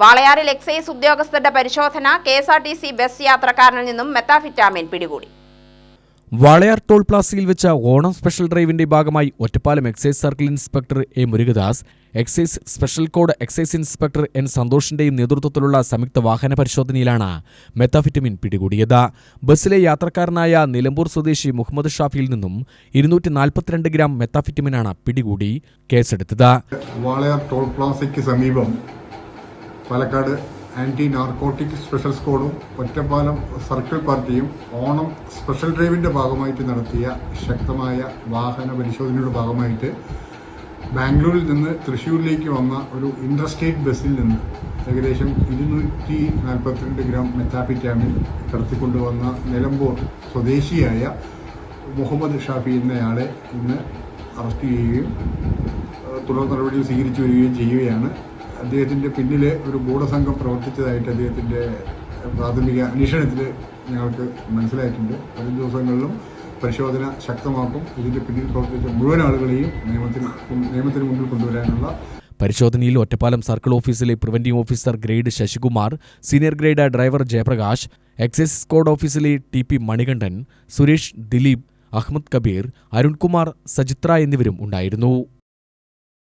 വാളയാറിൽ എക്സൈസ് ഉദ്യോഗസ്ഥരുടെ പരിശോധന K S R T C bus യാത്രക്കാരനിൽ നിന്നും മെത്താഫിറ്റാമിൻ പിടികൂടി. വാളയാർ ടോൾ പ്ലാസയിൽ വെച്ച ഓണം സ്പെഷ്യൽ ഡ്രൈവിന്റെ ഭാഗമായി Ottapalam excise circle inspector A Murugadas excise special code excise inspector N സന്തോഷിന്റെയും നേതൃത്വത്തിലുള്ള സംയുക്ത വാഹന പരിശോധനയിലാണ് മെത്താഫിറ്റമിൻ പിടികൂടിയത്. ബസ്സിലെ യാത്രക്കാരനായ നിലമ്പൂർ സ്വദേശി മുഹമ്മദ് ഷാഫിയിൽ നിന്നും ഇരുന്നൂറ്റി നാൽപ്പത്തിരണ്ട് ഗ്രാം മെത്താഫിറ്റമിനാണ് പിടികൂടി കേസെടുത്തത്. വാളയാർ ടോൾ പ്ലാസയ്ക്ക് സമീപം പാലക്കാട് ആന്റി നാർക്കോട്ടിക് സ്പെഷ്യൽ സ്ക്വാഡും ഒറ്റപ്പാലം സർക്കിൾ പാർട്ടിയും ഓണം സ്പെഷ്യൽ ഡ്രൈവിന്റെ ഭാഗമായിട്ട് നടത്തിയ ശക്തമായ വാഹന പരിശോധനയുടെ ഭാഗമായിട്ട് ബാംഗ്ലൂരിൽ നിന്ന് തൃശൂരിലേക്ക് വന്ന ഒരു ഇന്റർസ്റ്റേറ്റ് ബസ്സിൽ നിന്ന് ഏകദേശം ഇരുന്നൂറ്റി നാൽപ്പത്തിരണ്ട് ഗ്രാം മെത്താഫിറ്റാമിൻ കടത്തിക്കൊണ്ടുവന്ന നിലമ്പൂർ സ്വദേശിയായ മുഹമ്മദ് ഷാഫി എന്നയാളെ ഇന്ന് അറസ്റ്റ് ചെയ്യുകയും തുടർ നടപടികൾ സ്വീകരിച്ചു വരികയും ചെയ്യുകയാണ്. അദ്ദേഹത്തിന്റെ പിന്നിൽ ഒരു ഗൂഢസംഘം പ്രവർത്തിച്ചതായിട്ട് അദ്ദേഹത്തിന്റെ പ്രാഥമിക അന്വേഷണത്തിൽ ഞങ്ങൾക്ക് മനസ്സിലായിട്ടുണ്ട്. വരും ദിവസങ്ങളിലും പരിശോധന ശക്തമാക്കും. ഇതിന്റെ പിന്നിൽ പ്രവർത്തിച്ച മുഴുവൻ ആളുകളെയും നിയമത്തിന് നിയമത്തിന് മുന്നിൽ കൊണ്ടുവരാനുള്ള പരിശോധനയിൽ ഒറ്റപ്പാലം സർക്കിൾ ഓഫീസിലെ preventive officer grade Sasikumar senior grade driver Jayaprakash excise squad ഓഫീസിലെ ടി പി മണികണ്ഠൻ സുരേഷ് ദിലീപ് അഹമ്മദ് കബീർ അരുൺകുമാർ സജിത്ര എന്നിവരും ഉണ്ടായിരുന്നു.